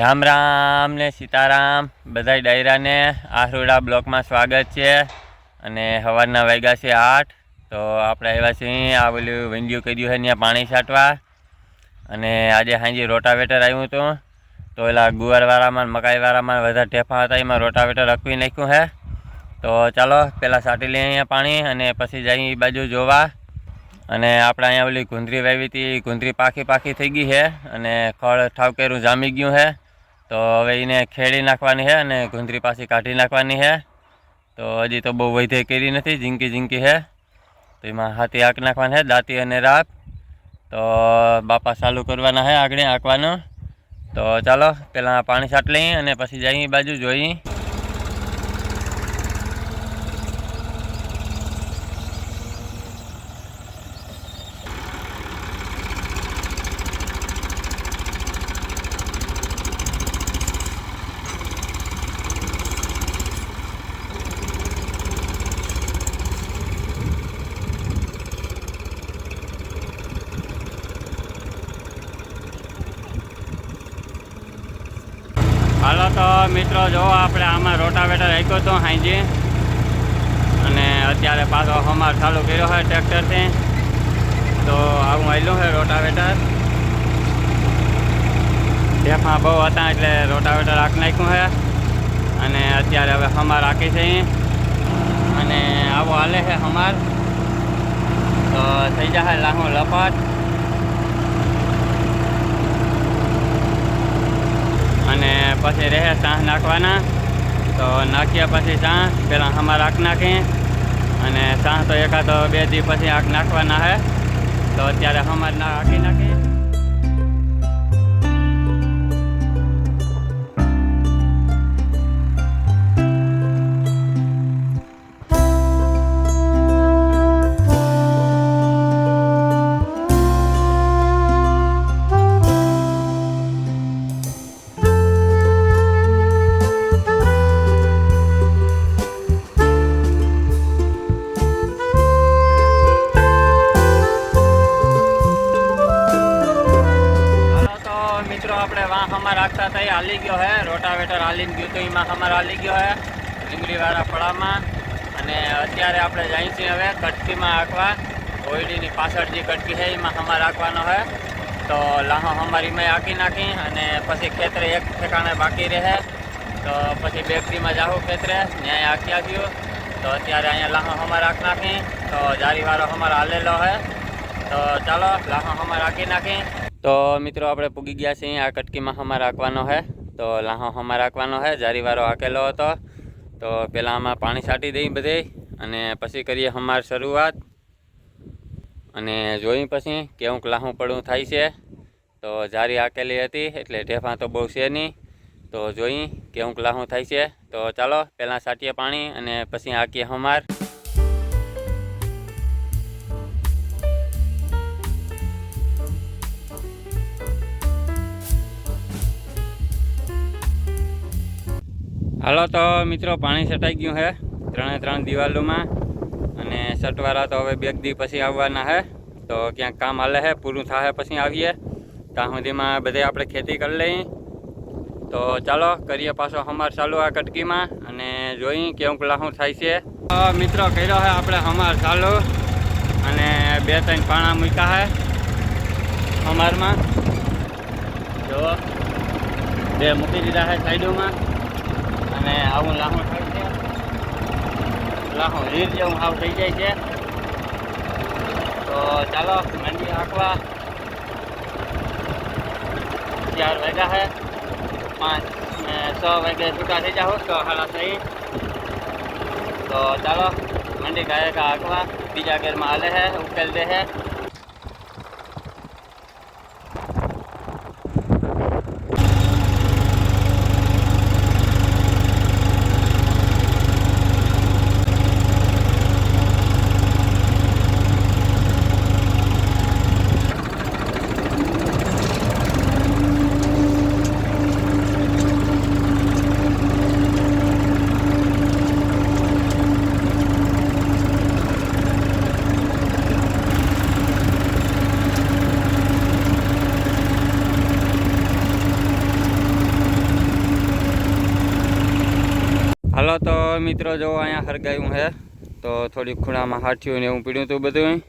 રામ રામ ને સીતારામ. બધાય ડાયરાને આહરોડા બ્લોકમાં સ્વાગત છે અને સવારના વાગ્યા છે આઠ. તો આપણે આવ્યા છીએ આ પેલું વિંડિયું કર્યું છે ત્યાં પાણી છાંટવા. અને આજે સાંજે રોટાવેટર આવ્યું હતું. તો પેલા ગુવારવાળામાં મકાઈવાળામાં બધા ટેફા હતા, એમાં રોટાવેટર રખવી નાખ્યું છે તો ચાલો પહેલાં છાંટી લઈએ અહીંયા પાણી અને પછી જઈએ બાજુ જોવા. અને આપણે અહીંયા ઓલી ગુંદરી વાવી હતી ગુંદરી પાકી પાકી થઈ ગઈ છે અને ખળ ઠાવકેરું જામી ગયું છે તો હવે એને ખેડી નાખવાની છે અને ગુંદરી પાછી કાઢી નાખવાની છે તો હજી તો બહુ વૈધે કરી નથી, ઝીંકી ઝીંકી છે તો એમાં હાથી આંક નાખવાની છે દાંતી અને રાપ તો બાપા ચાલુ કરવાના છે આગળ આંકવાનું. તો ચાલો, પહેલાં પાણી છાંટ લઈએ અને પછી જઈએ એ બાજુ જોઈએ હાલો તો મિત્રો, જો આપણે આમાં રોટાવેટર રાખ્યો હતો હાંજી. અને અત્યારે પાછો હમાર ચાલુ કર્યો છે ટ્રેક્ટરથી. તો આવું આવેલું છે રોટાવેટર. ઢેફા બહુ હતા એટલે રોટાવેટર આંખ નાખ્યું છે અને અત્યારે હવે હમાર રાખી છે. અને આવો હાલે છે હમાર. તો થઈ જશે લાહું લપાટ અને પછી રહે સાહ નાખવાના. તો નાખ્યા પછી સાહ પહેલાં હમાર આંખ નાખી અને સાહ તો એકાદ બે દી પછી આંખ નાખવાના હે. તો અત્યારે હમણાં આંખી નાખી વાં હતા એ હાલી ગયો હે. રોટાવેટર હાલીને ગયું તો એમાં હમાર હાલી ગયો હે. લીંબડીવાળા ફળામાં. અને અત્યારે આપણે જઈએ છીએ હવે કટકીમાં આંકવા ઓઈડીની પાછળ જે કટકી છે, એમાં હમાર રાખવાનો છે તો લાહો હમારીમાં આંકી નાખી અને પછી ખેતરે એક ઠેકાણે બાકી રહે. તો પછી બેકરીમાં જાઉં ખેતરે, ન્યાય આંક્યા ગયું તો અત્યારે અહીંયા લાહો હમાર આંક નાખી. તો જારીવાળો હમાર હાલેલો હે. તો ચાલો, લાહો હમાર આંકી નાખી. તો મિત્રો, આપણે પૂગી ગયા છીએ. આ કટકીમાં હમાર રાખવાનો છે તો લાહો હમાર રાખવાનો છે જારીવારો આકેલો હતો. તો પહેલાં આમાં પાણી છાંટી દઈ બધે અને પછી કરીએ હમાર શરૂઆત. અને જોઈ પછી કેવું લાહું પડવું થાય છે. તો જારી આકેલી હતી, એટલે ઢેફા તો બહુ છે નહીં. તો જોઈ કેવું લાહું થાય છે. તો ચાલો પહેલાં છાંટીએ પાણી અને પછી આંકીએ હમાર. હાલો તો મિત્રો, પાણી છટાઈ ગયું છે ત્રણે ત્રણ દિવાલોમાં અને સટવાળા તો હવે બે દી પછી આવવાના છે તો ક્યાંક કામ હાલે છે પૂરું થાય પછી આવીએ. ત્યાં સુધીમાં બધે આપણે ખેતી કરી લઈએ તો ચાલો, કરીએ પાછો હમાર ચાલુ આ કટકીમાં અને જોઈ કેવું લાહું થાય છે. મિત્રો, કર્યો છે આપણે હમાર ચાલુ અને બે ત્રણ પાણા મૂક્યા છે હમારમાં. જો, બે મૂકી દીધા છે સાઈડોમાં. અને આવું લાહું થાય છે. લાહું રીર જેવું હાવ થઈ જાય છે. તો ચાલો, મંડી આંકવા ચાર વાગ્યા છે પાંચ ને છ વાગે છૂટા થઈ જાઓ તો હાલા થઈ. તો ચાલો, મંડી ગાયે કા આંકવા બીજા ગેરમાં હાલે છે ઉકેલ દે છે હાલો તો મિત્રો જો અહીંયા હરગાયું છે તો થોડી ખૂણામાં હાથીયું ને એવું પીડ્યું હતું બધું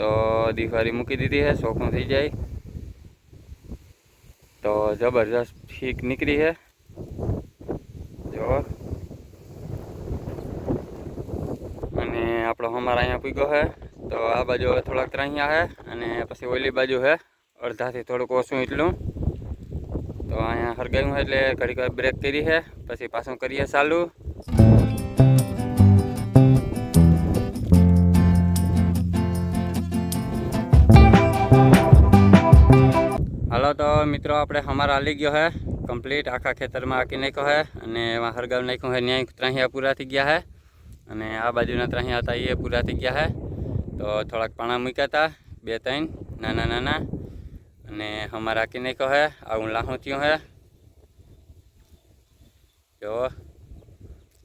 તો દિવાળી મૂકી દીધી છે ચોખ્ખું થઈ જાય. તો જબરજસ્ત ફીક નીકળી છે જો. અને આપણો અમારા અહીંયા પૂગ્યો છે તો આ બાજુ હવે થોડાક ત્રાહિયા છે અને પછી ઓલી બાજુ છે અડધાથી થોડુંક ઓછું એટલું. તો અહીંયા હરગાયું છે એટલે ઘડીક વાર બ્રેક કરી છે પછી પાછું કરીએ ચાલુ. હાલો તો મિત્રો, આપણે હમાર આલી ગયો હે. કમ્પ્લીટ આખા ખેતરમાં આકી નાખ્યો હે અને એમાં હરગાવ નાખ્યું હે. ન્યાય ત્રાહિયા પૂરા થઈ ગયા હે. અને આ બાજુના ત્રાહિયા હતા એ પૂરા થઈ ગયા હે. તો થોડાક પાણા મૂક્યા હતા બે ત્રણ, નાના નાના. અને હમાર આકી નાખ્યો હે. આવું લાહું થયું હે. જો.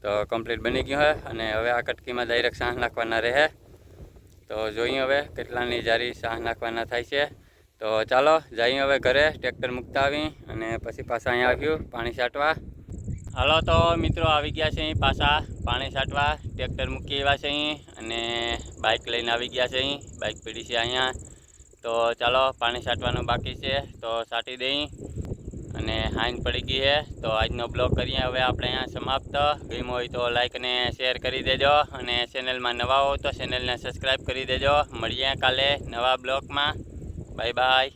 તો કમ્પ્લીટ બની ગયું હે. અને હવે આ કટકીમાં ડાયરેક્ટ સાહ નાખવાના રહે. તો જોઈએ હવે કેટલાની જારી સાહ નાખવાના થાય છે. તો ચાલો, જઈએ હવે ઘરે, ટ્રેક્ટર મૂકતા આવી અને પછી પાછા અહીંયા આવ્યું, પાણી છાંટવા. હાલો તો મિત્રો, આવી ગયા છે અહીં પાછા, પાણી છાંટવા, ટ્રેક્ટર મૂકી આવ્યા છે અહીં અને બાઇક લઈને આવી ગયા છે અહીં બાઇક પડી છે અહીંયા. તો ચાલો, પાણી છાંટવાનું બાકી છે, તો છાંટી દઈ અને હાઈન પડી ગઈ છે, તો આજનો બ્લોગ કરીએ, હવે આપણે અહીંયા સમાપ્ત. ગમ્યો હોય તો લાઇક અને શેર કરી દેજો અને ચેનલમાં નવા હો તો ચેનલને સબસ્ક્રાઈબ કરી દેજો. મળીએ કાલે નવા બ્લોગમાં. Bye bye.